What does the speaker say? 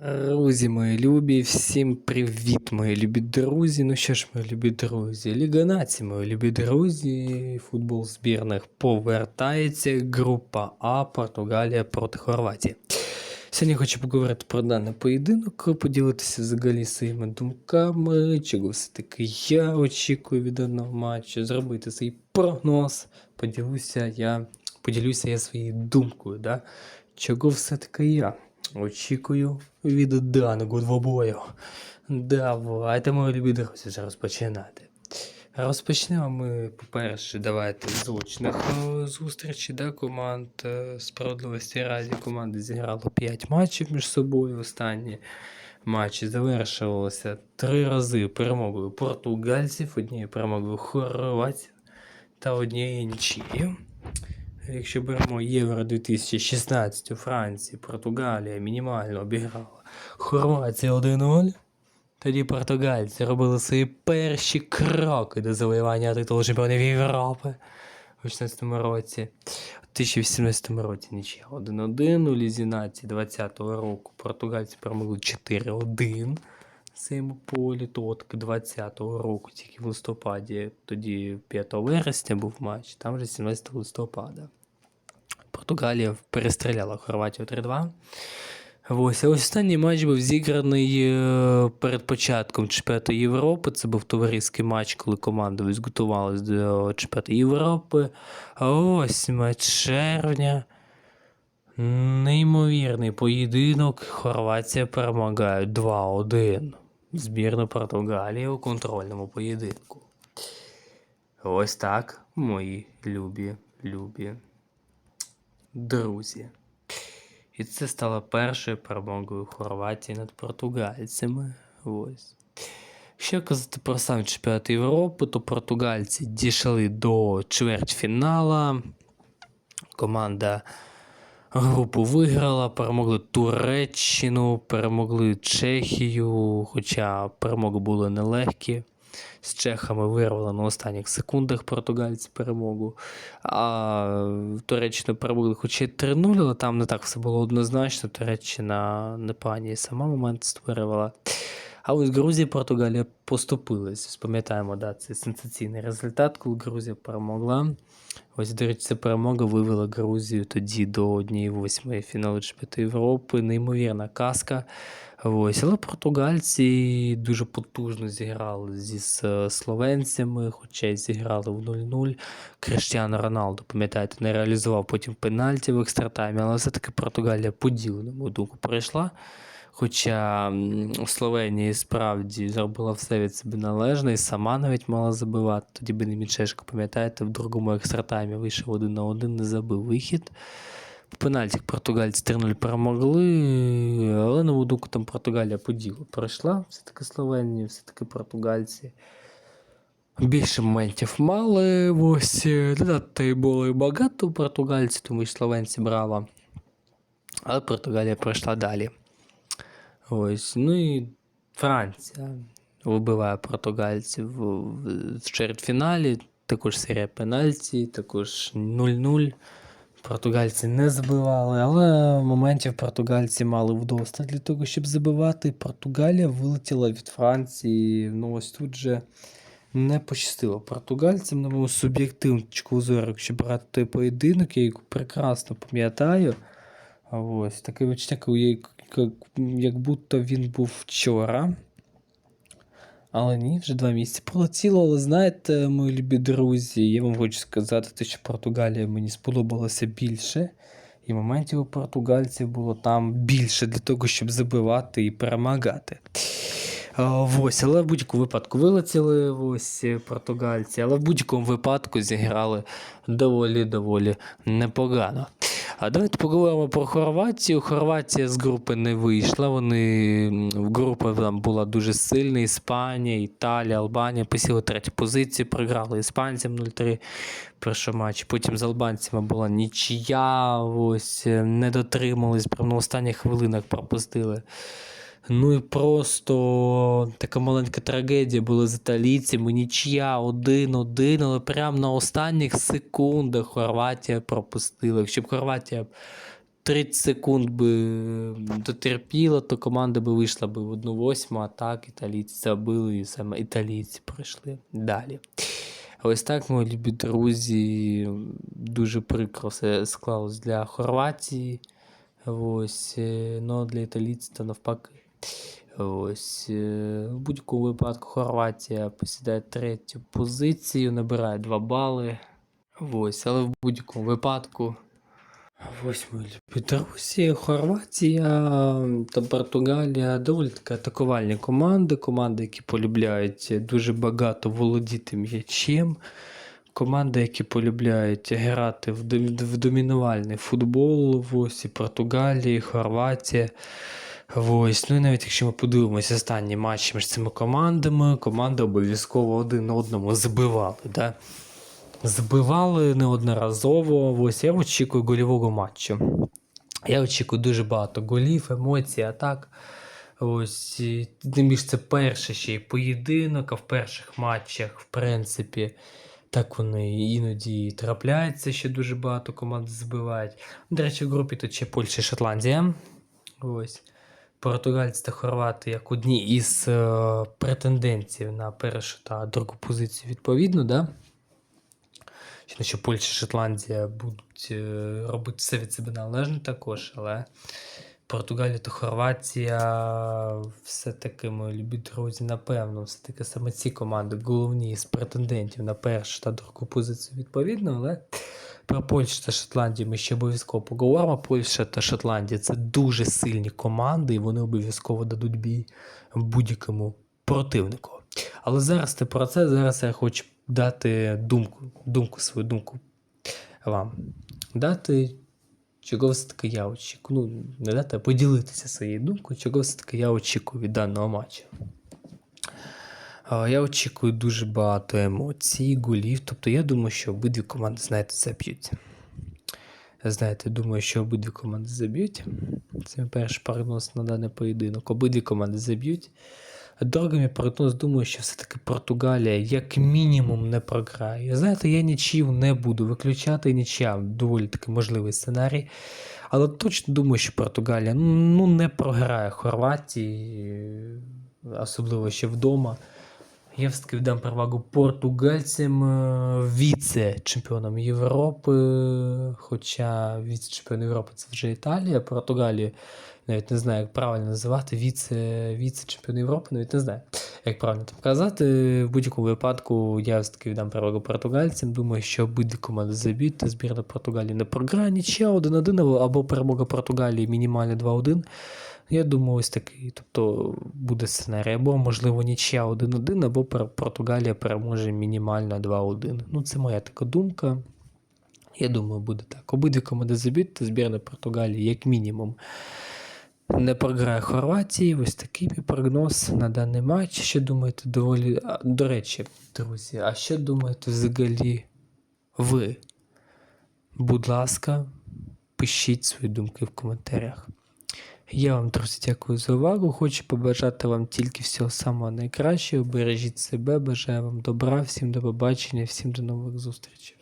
Друзі мої любі, всім привіт, мої любі друзі. Ну що ж, мої любі друзі, Ліга націй, мої любі друзі, футбол збірних повертається. Група А, Португалія проти Хорватії. Сьогодні хочу поговорити про даний поєдинок, поділитися взагалі своїми думками, чого все-таки я очікую від даного матчу, зробити свій прогноз. Поділюся я, поділюся я своєю думкою, да? чого все-таки я очікую від даного двобою. Давайте, мої любі друзі, вже розпочинати. Розпочнемо ми, по-перше, давайте з очних е, зустрічей да, команд е, справедливості раді. Команди зіграли 5 матчів між собою. Останні матчі завершувалися три рази перемогою португальців, однією перемогою хорватів та однією нічією. Якщо беремо Євро 2016 у Франції, Португалія мінімально обіграла Хорватія 1-0. Тоді португальці робили свої перші кроки до завоювання титулу чемпіонів Європи у 16 році. У 2018 році нічия 1-1 у Лізі нації 20-го року португальці перемогли 4-1 своєму полі. Тотк 20-го року, тільки в листопаді, тоді 5 вересня був матч, там вже 17 листопада. Португалія перестріляла Хорватію 3-2. Ось, а останній матч був зіграний е, перед початком чемпіонату Європи. Це був товариський матч, коли команди ось готувалися до чемпіонату Європи. А ось матч червня. Неймовірний поєдинок. Хорватія перемагає 2-1. Збірну Португалії у контрольному поєдинку. Ось так, мої любі, любі друзі. І це стало першою перемогою Хорватії над португальцями. Ось. Що казати про сам чемпіонат Європи, то португальці дійшли до чвертьфінала. Команда групу виграла, перемогли Туреччину, перемогли Чехію, хоча перемоги були нелегкі. З чехами вирвали на останніх секундах португальці перемогу. А Туреччину перемогли хоч і 3-0, але там не так все було однозначно. Туреччина не пані сама момент створювала. А ось Грузія Португалія поступились. Пам'ятаємо, да, це сенсаційний результат, коли Грузія перемогла. Ось, до речі, ця перемога вивела Грузію тоді до однієї восьмої фіналу чемпіонату Європи. Неймовірна казка. Ось, але португальці дуже потужно зіграли зі словенцями, хоча й зіграли в 0-0. Криштіано Роналдо, пам'ятаєте, не реалізував потім пенальті в екстратаймі, але все-таки Португалія поділена, мою думку, пройшла. Хоча у справді зробила все від себе належне і сама навіть мала забивати. Тоді Бенемічешко, пам'ятаєте, в другому екстратаймі вийшов один на один, не забив вихід. По пенальті португальці 3-0 перемогли, але на мою думку там Португалія по ділу пройшла. Все-таки Словенія, все-таки португальці. Більше моментів мали. Ось е, додати було і багато португальців, тому що словенці брала. Але Португалія пройшла далі. Ось, ну і Франція вибиває португальців в, чвертьфіналі. Також серія пенальті, також 0-0. Португальці не забивали, але моментів португальці мали вдосталь для того, щоб забивати. Португалія вилетіла від Франції. Ну ось тут же не пощастило португальцям, на мою суб'єктивну точку зору, якщо брати той поєдинок, я його прекрасно пам'ятаю. Ось таке відчуття, як, як будто він був вчора. Але ні, вже два місяці пролетіло. Але знаєте, мої любі друзі, я вам хочу сказати, що Португалія мені сподобалася більше. І моментів у португальців було там більше для того, щоб забивати і перемагати. Ось, але в будь-якому випадку вилетіли ось португальці, але в будь-якому випадку зіграли доволі-доволі непогано. А давайте поговоримо про Хорватію. Хорватія з групи не вийшла. Вони групі там була дуже сильна. Іспанія, Італія, Албанія посіли третю позицію, програли іспанцям 0-3 перший матч. Потім з албанцями була нічия. Ось е, не дотримались, прямо на останніх хвилинах пропустили. Ну і просто така маленька трагедія була з італійцями. Нічия 1-1, але прямо на останніх секундах Хорватія пропустила. Якщо б Хорватія 30 секунд би дотерпіла, то команда би вийшла би в 1-8, а так італійці забили і саме італійці пройшли далі. Ось так, мої любі друзі, дуже прикро все склалось для Хорватії. Ось, е, ну для італійців то навпаки. Ось, е, в будь-якому випадку Хорватія посідає третю позицію, набирає 2 бали. Ось, але в будь-якому випадку. Ось мої любі Хорватія та Португалія доволі таки атакувальні команди, команди, які полюбляють дуже багато володіти м'ячем. Команди, які полюбляють грати в, домінувальний футбол, ось і Португалія, і Хорватія. Ось, ну і навіть якщо ми подивимося останні матчі між цими командами, команди обов'язково один одному забивали. Да? Забивали неодноразово. Ось я очікую гольового матчу. Я очікую дуже багато голів, емоцій, атак. Ось, тим більше це перший ще й поєдинок, а в перших матчах, в принципі, так воно іноді і трапляється, що дуже багато команд забивають. До речі, в групі тут ще Польща і Шотландія. Ось. Португальці та хорвати як одні із е, претендентів на першу та другу позицію відповідно, да? Що, Польща Шотландія будуть е, робити все від себе належне також, але Португалія та Хорватія все-таки, мої любі друзі, напевно, все-таки саме ці команди головні із претендентів на першу та другу позицію відповідно, але про Польщу та Шотландію ми ще обов'язково поговоримо. Польща та Шотландія це дуже сильні команди, і вони обов'язково дадуть бій будь-якому противнику. Але зараз не про це, зараз я хочу дати думку, думку, свою думку вам. Дати, чого все-таки я очікую. Ну, не дати, поділитися своєю думкою, чого все-таки я очікую від даного матчу. Я очікую дуже багато емоцій, голів. Тобто я думаю, що обидві команди, знаєте, заб'ють. Знаєте, думаю, що обидві команди заб'ють. Це перший прогноз на даний поєдинок. Обидві команди заб'ють. Мій прогноз, думаю, що все-таки Португалія як мінімум не програє. Знаєте, я нічів не буду виключати, нічия доволі таки можливий сценарій. Але точно думаю, що Португалія ну, не програє Хорватії, особливо ще вдома. Я все-таки віддам перевагу португальцям е, віце-чемпіонам Європи. Хоча віце-чемпіон Європи це вже Італія, Португалію навіть не знаю, як правильно називати віце, віце-чемпіон Європи, навіть не знаю, як правильно там казати. В будь-якому випадку я все-таки віддам перевагу португальцям. Думаю, що обидві команди заб'ють, та збірна Португалії не програє нічия 1-1 або перемога Португалії мінімальна 2-1. Я думаю, ось такий. Тобто буде сценарій, або, можливо, нічия 1-1, або Португалія переможе мінімально 2-1. Ну, це моя така думка. Я думаю, буде так. Обидві команди заб'ють, збірна Португалії, як мінімум, не програє Хорватії. Ось такий мій прогноз на даний матч. Що думаєте, доволі. До речі, друзі, а що думаєте взагалі ви? Будь ласка, пишіть свої думки в коментарях. Я вам, друзі, дякую за увагу. Хочу побажати вам тільки всього самого найкращого. Бережіть себе, бажаю вам добра, всім до побачення, всім до нових зустрічей.